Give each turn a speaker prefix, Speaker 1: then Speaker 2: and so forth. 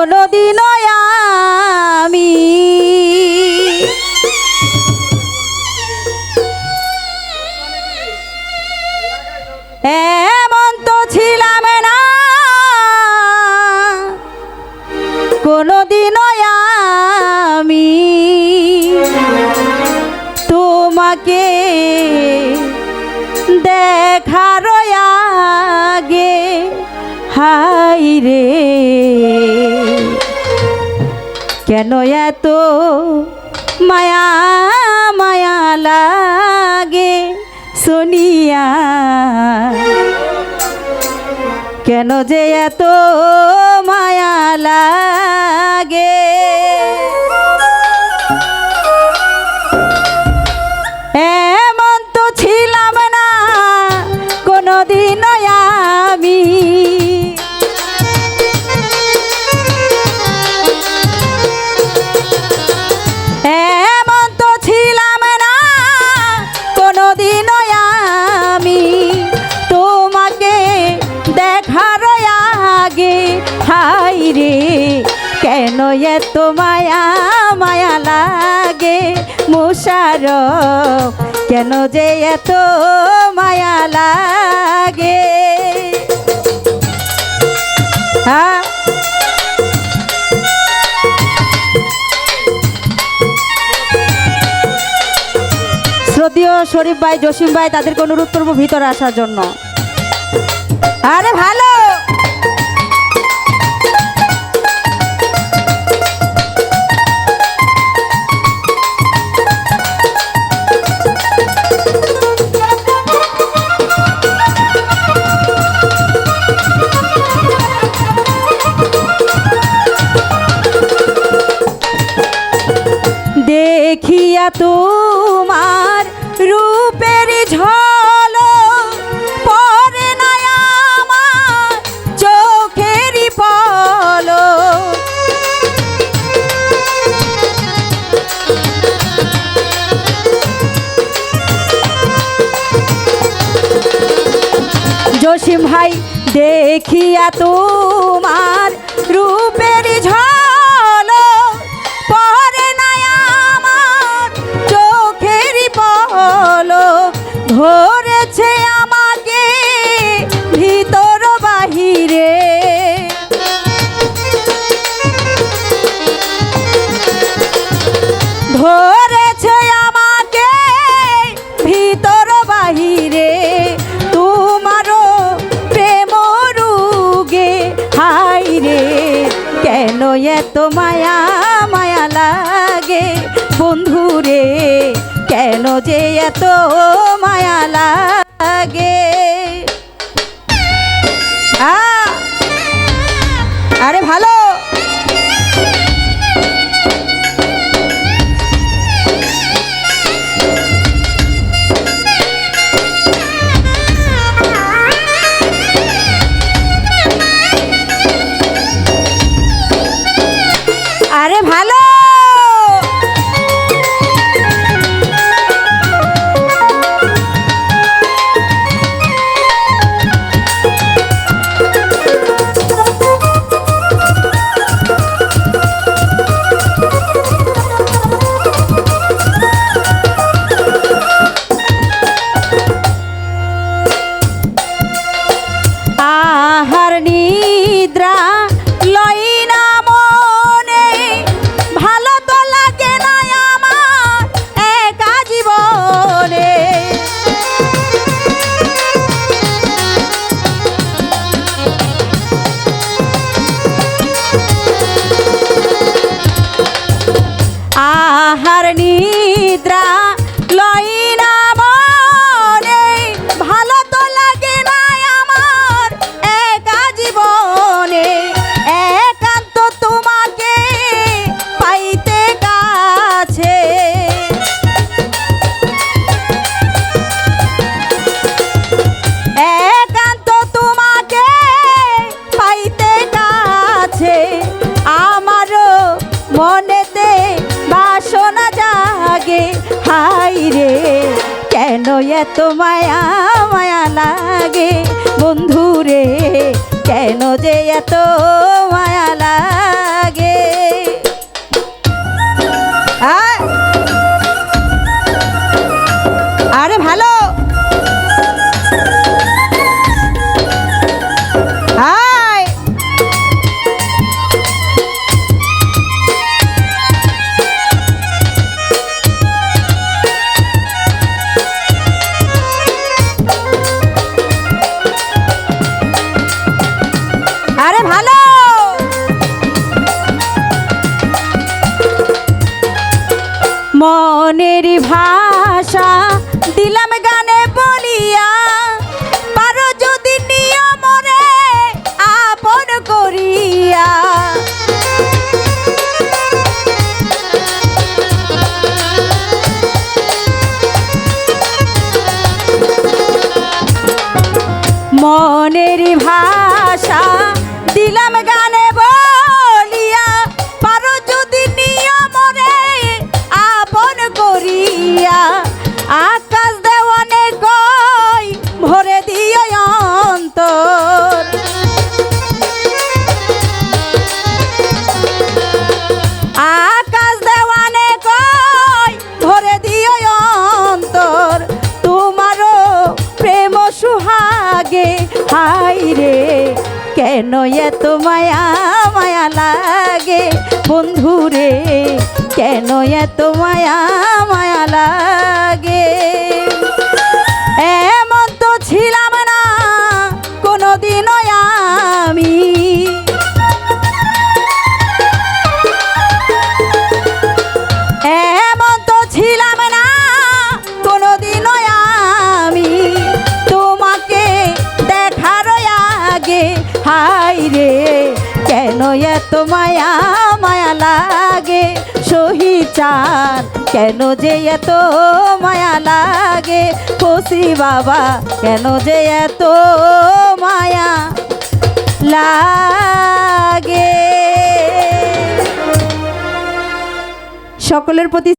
Speaker 1: কোনোদিনও আমি। এমন তো ছিলাম না। কোনোদিনও আমি। তোমাকে দেখার আগে হাই রে কেন এত মায়া মায়া লাগে শুনিয়া? কেন যে এত মায়া লাগে এত মায়া মায়া লাগে মুশার কেন যে এত মায়া লাগে? হ্যাঁ? শ্রদ্ধীয় শরীফ ভাই, জসিম ভাই, তাদেরকে অনুরোধ করব ভিতরে আসার জন্য। আরে ভালো! দেখিয়া তোমার রূপের ঝল পরে চোখেরই পল জসিম ভাই দেখিয়া তোমার এত মায়া মায়া লাগে। বন্ধুরে কেন যে এত হাই রে কেন এত মায়া মায়া লাগে বন্ধু রে? কেন যে এত মায়া মনের ভাষা দিলাম গানে বলিয়া। পারো যদি নিয়মরে আপন করিয়া। মনের ভাষা দিলাম গানে সুহাগে হাই রে, কেন এত মায়া মায়া লাগে? বন্ধু রে কেন এত মায়া মায়া লাগে? মায়া মায়া লাগে। সহিচার, কেন যে এত মায়া লাগে? খুশি বাবা, কেন যে এত মায়া লাগে? সকলের প্রতি